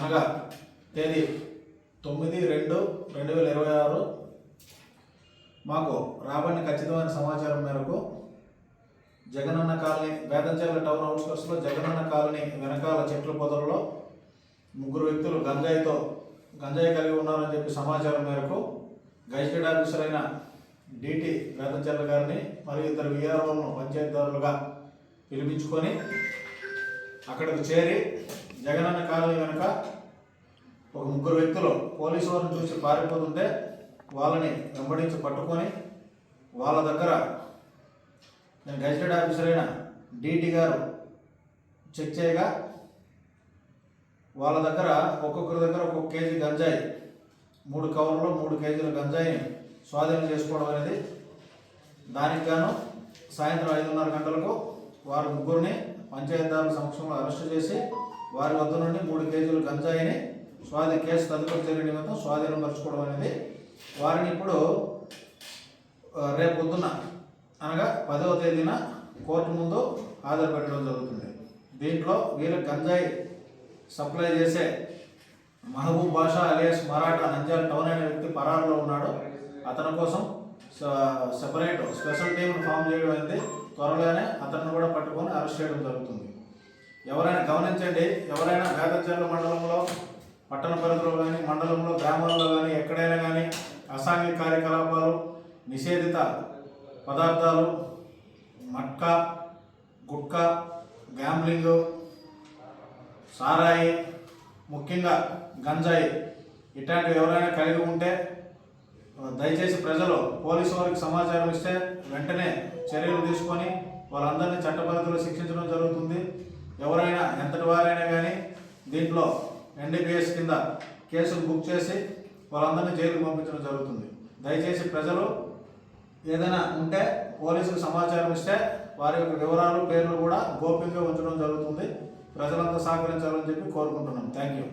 అనగా తేదీ తొమ్మిది రెండు రెండు వేల ఇరవై ఆరు. మాకు రాబడిన ఖచ్చితమైన సమాచారం మేరకు జగనన్న కాలనీ వేదంచేల టౌన్ అవుట్స్కట్స్లో జగనన్న కాలనీ వెనకాల చెట్ల పొదల్లో ముగ్గురు వ్యక్తులు గంజాయితో గంజాయి కలిగి ఉన్నారని చెప్పి సమాచారం మేరకు గజిటెడ్ ఆఫీసర్ అయిన డిటి వేదంచెర్ల గారిని మరియు ఇద్దరు విఆర్ఓలను పంచాయతీదారులుగా పిలిపించుకొని అక్కడికి చేరి జగనన్న కాలనీ కనుక ఒక ముగ్గురు వ్యక్తులు పోలీసు వారిని చూసి పారిపోతుంటే వాళ్ళని వెంబడించి పట్టుకొని వాళ్ళ దగ్గర నేను గజిటెడ్ ఆఫీసర్ అయిన డిటి గారు చెక్ చేయగా వాళ్ళ దగ్గర ఒక్కొక్కరి దగ్గర ఒక్కొక్క కేజీ గంజాయి మూడు కవర్లో మూడు కేజీల గంజాయిని స్వాధీనం చేసుకోవడం అనేది దానికి గాను సాయంత్రం ఐదున్నర గంటలకు వారు ముగ్గురిని పంచాయతీదారుల సమక్షంలో అరెస్టు చేసి వారి వద్ద నుండి మూడు కేజీలు గంజాయిని స్వాధీ కేసు తదుపరి చర్య నిమిత్తం స్వాధీనం పరచుకోవడం అనేది వారిని ఇప్పుడు రేపు పొద్దున్న అనగా పదవ తేదీన కోర్టు ముందు హాజరుపెట్టడం జరుగుతుంది. దీంట్లో వీరు గంజాయి సప్లై చేసే మహబూబ్ బాషా అలియాస్ మరాఠా నంద్యాల టౌన్ అనే వ్యక్తి పరారులో ఉన్నాడు. అతని కోసం స- సెపరేట్ స్పెషల్ టీంను ఫామ్ చేయడం అయింది త్వరలోనే అతన్ని కూడా పట్టుకొని అరెస్ట్ చేయడం జరుగుతుంది. ఎవరైనా గమనించండి ఎవరైనా వేదచర్ల మండలంలో పట్టణ పరిధిలో కానీ మండలంలో గ్రామాల్లో కానీ ఎక్కడైనా కానీ అసాంఘిక కార్యకలాపాలు నిషేధిత పదార్థాలు మట్కా గుట్కా గ్యాంబ్లింగ్ సారాయి ముఖ్యంగా గంజాయి ఇట్లాంటివి ఎవరైనా కలిగి ఉంటే దయచేసి ప్రజలు పోలీసు వారికి సమాచారం ఇస్తే వెంటనే చర్యలు తీసుకొని వాళ్ళందరినీ చట్టపద్ధతిలో శిక్షించడం జరుగుతుంది. ఎవరైనా ఎంతటి వారైనా కానీ దీంట్లో ఎన్డీపీఎస్ కింద కేసులు బుక్ చేసి వాళ్ళందరినీ జైలుకు పంపించడం జరుగుతుంది. దయచేసి ప్రజలు ఏదైనా ఉంటే పోలీసులకు సమాచారం ఇస్తే వారి యొక్క వివరాలు పేర్లు కూడా గోప్యంగా ఉంచడం జరుగుతుంది. ప్రజలంతా సహకరించాలని చెప్పి కోరుకుంటున్నాం థ్యాంక్ యూ